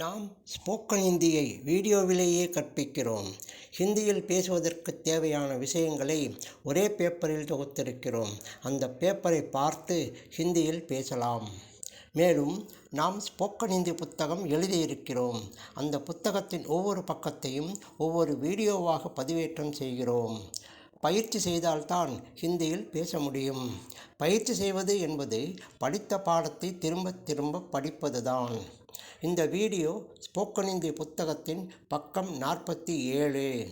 நாம் ஸ்போக்கன் ஹிந்தியை வீடியோவிலேயே கற்பிக்கிறோம். ஹிந்தியில் பேசுவதற்கு தேவையான விஷயங்களை ஒரே பேப்பரில் தொகுத்திருக்கிறோம். அந்த பேப்பரை பார்த்து ஹிந்தியில் பேசலாம். மேலும் நாம் ஸ்போக்கன் ஹிந்தி புத்தகம் எழுதியிருக்கிறோம். அந்த புத்தகத்தின் ஒவ்வொரு பக்கத்தையும் ஒவ்வொரு வீடியோவாக பதிவேற்றம் செய்கிறோம். பயிற்சி செய்தால்தான் ஹிந்தியில் பேச முடியும். பயிற்சி செய்வது என்பது படித்த பாடத்தை திரும்ப திரும்ப படிப்பதுதான். இந்த வீடியோ ஸ்போக்கன் இந்தி புத்தகத்தின் பக்கம் நாற்பத்தி ஏழு.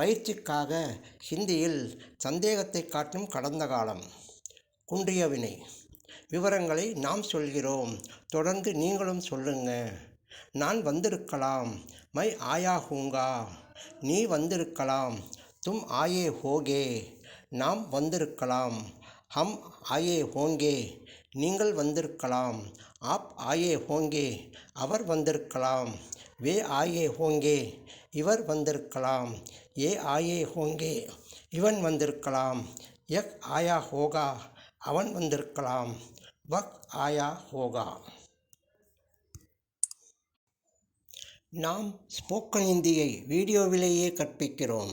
பயிற்சிக்காக ஹிந்தியில் சந்தேகத்தை காட்டும் கடந்த காலம். குன்றிய வினை. விவரங்களை நாம் சொல்கிறோம். தொடர்ந்து நீங்களும் சொல்லுங்க. நான் வந்திருக்கலாம். மை ஆயா ஹூங்கா. நீ வந்திருக்கலாம். தும் ஆயே ஹோகே நாம் வந்திருக்கலாம். ஹம் ஆயே ஹோங்கே நீங்கள் வந்திருக்கலாம். ஆப் ஆயே ஹோங்கே அவர் வந்திருக்கலாம். வே ஆயே ஹோங்கே இவர் வந்திருக்கலாம். ஏ ஆயே ஹோங்கே இவன் வந்திருக்கலாம். யக் ஆயா ஹோகா அவன் வந்திருக்கலாம். வக் ஆயா ஹோகா. நாம் ஸ்போக்கன் ஹிந்தியை வீடியோவிலேயே கற்பிக்கிறோம்.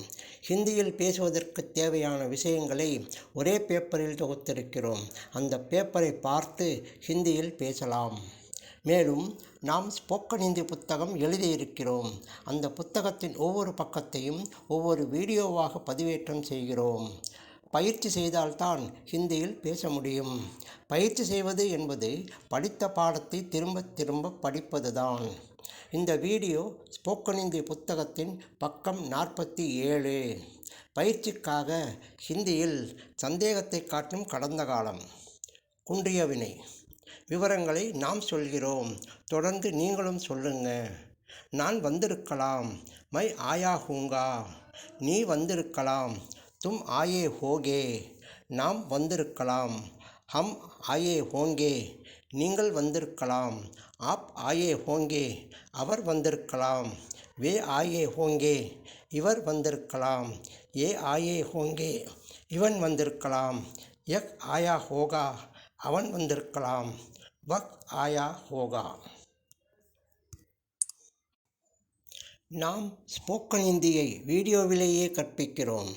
ஹிந்தியில் பேசுவதற்கு தேவையான விஷயங்களை ஒரே பேப்பரில் தொகுத்திருக்கிறோம். அந்த பேப்பரை பார்த்து ஹிந்தியில் பேசலாம். மேலும் நாம் ஸ்போக்கன் ஹிந்தி புத்தகம் எழுதியிருக்கிறோம். அந்த புத்தகத்தின் ஒவ்வொரு பக்கத்தையும் ஒவ்வொரு வீடியோவாக பதிவேற்றம் செய்கிறோம். பயிற்சி செய்தால்தான் ஹிந்தியில் பேச முடியும். பயிற்சி செய்வது என்பது படித்த பாடத்தை திரும்ப திரும்ப படிப்பதுதான். இந்த வீடியோ ஸ்போக்கன் இந்தி புத்தகத்தின் பக்கம் நாற்பத்தி ஏழு. பயிற்சிக்காக ஹிந்தியில் சந்தேகத்தை காட்டும் கடந்த காலம். குன்றிய வினை. விவரங்களை நாம் சொல்கிறோம். தொடர்ந்து நீங்களும் சொல்லுங்க. நான் வந்திருக்கலாம். மை ஆயா ஹூங்கா. நீ வந்திருக்கலாம். தும் ஆயே ஹோகே. நாம் வந்திருக்கலாம். ஹம் ஆயே ஹோங்கே நீங்கள் வந்திருக்கலாம். ஆப் ஆயே ஹோங்கே அவர் வந்திருக்கலாம். வே ஆயே ஹோங்கே இவர் வந்திருக்கலாம். ஏ ஆயே ஹோங்கே இவன் வந்திருக்கலாம். யக் ஆயா ஹோகா அவன் வந்திருக்கலாம். வக் ஆயா ஹோகா. நாம் ஸ்போக்கன் ஹிந்தியை வீடியோவிலேயே கற்பிக்கிறோம்.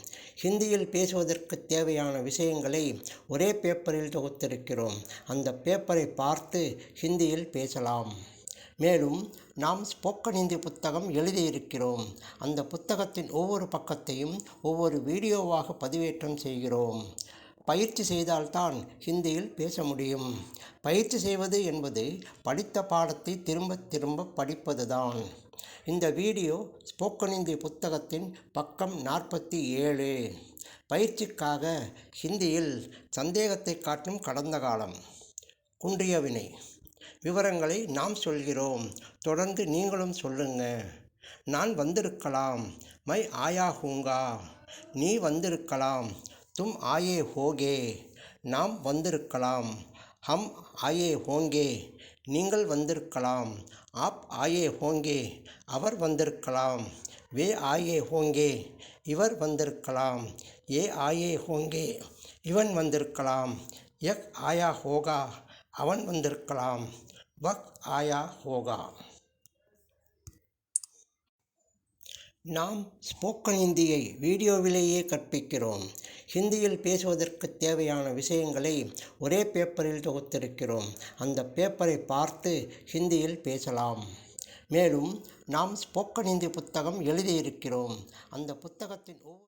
ஹிந்தியில் பேசுவதற்கு தேவையான விஷயங்களை ஒரே பேப்பரில் தொகுத்திருக்கிறோம். அந்த பேப்பரை பார்த்து ஹிந்தியில் பேசலாம். மேலும் நாம் ஸ்போக்கன் ஹிந்தி புத்தகம் எழுதியிருக்கிறோம். அந்த புத்தகத்தின் ஒவ்வொரு பக்கத்தையும் ஒவ்வொரு வீடியோவாக பதிவேற்றம் செய்கிறோம். பயிற்சி செய்தால்தான் ஹிந்தியில் பேச முடியும். பயிற்சி செய்வது என்பது படித்த பாடத்தை திரும்ப திரும்ப படிப்பதுதான். இந்த வீடியோ ஸ்போக்கன் இந்தி புத்தகத்தின் பக்கம் நாற்பத்தி ஏழு. பயிற்சிக்காக ஹிந்தியில் சந்தேகத்தை காட்டும் கடந்த காலம். குன்றிய வினை. விவரங்களை நாம் சொல்கிறோம். தொடர்ந்து நீங்களும் சொல்லுங்க. நான் வந்திருக்கலாம். மை ஆயா ஹூங்கா. நீ வந்திருக்கலாம். தும் ஆயே ஹோகே நாம் வந்திருக்கலாம். ஹம் ஆயே ஹோங்கே நீங்கள் வந்திருக்கலாம். ஆப் ஆயே ஹோங்கே அவர் வந்திருக்கலாம். வே ஆயே ஹோங்கே இவர் வந்திருக்கலாம். ஏ ஆயே ஹோங்கே இவன் வந்திருக்கலாம். யக் ஆயா ஹோகா அவன் வந்திருக்கலாம். வக் ஆயா ஹோகா. நாம் ஸ்போக்கன் ஹிந்தியை வீடியோவிலேயே கற்பிக்கிறோம். ஹிந்தியில் பேசுவதற்கு தேவையான விஷயங்களை ஒரே பேப்பரில் தொகுத்திருக்கிறோம். அந்த பேப்பரை பார்த்து ஹிந்தியில் பேசலாம். மேலும் நாம் ஸ்போக்கன் ஹிந்தி புத்தகம் எழுதியிருக்கிறோம். அந்த புத்தகத்தின் ஒவ்வொரு